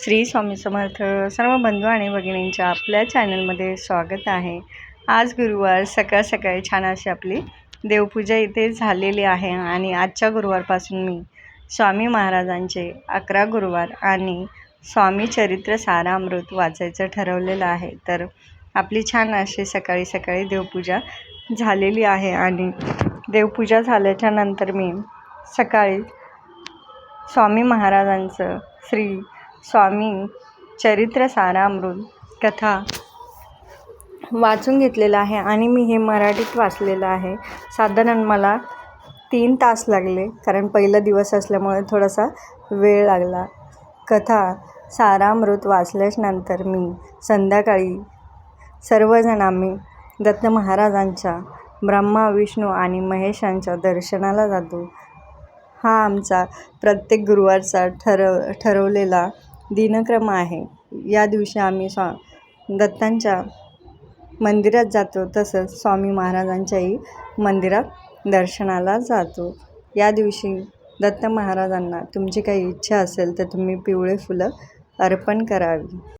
श्री स्वामी समर्थ सर्व बंधू आणि भगिनींच्या आपल्या चॅनलमध्ये स्वागत आहे. आज गुरुवार सकाळ सकाळी छान अशी आपली देवपूजा इथे झालेली आहे आणि आजच्या गुरुवारपासून मी स्वामी महाराजांचे अकरा गुरुवार आणि स्वामी चरित्र सारामृत वाचायचं ठरवलेलं आहे. तर आपली छान अशी सकाळी सकाळी देवपूजा झालेली आहे आणि देवपूजा झाल्याच्यानंतर मी सकाळी स्वामी महाराजांचं श्री स्वामी चरित्र सारामृत कथा वाचून घेतलेलं आहे आणि मी हे मराठीत वाचलेलं आहे. साधारण मला तीन तास लागले कारण पहिला दिवस असल्यामुळे थोडासा वेळ लागला. कथा सारामृत वाचल्यानंतर मी संध्याकाळी सर्वजण आम्ही दत्त महाराजांच्या ब्रह्मा विष्णू आणि महेशांच्या दर्शनाला जातो. हा आमचा प्रत्येक गुरुवारचा ठरव ठरवलेला दिनक्रम आहे. या दिवशी आम्ही स्वा दत्तांच्या मंदिरात जातो. तसंच स्वामी महाराजांच्याही मंदिरात दर्शनाला जातो. या दिवशी दत्त महाराजांना तुमची काही इच्छा असेल तर तुम्ही पिवळे फुलं अर्पण करावी.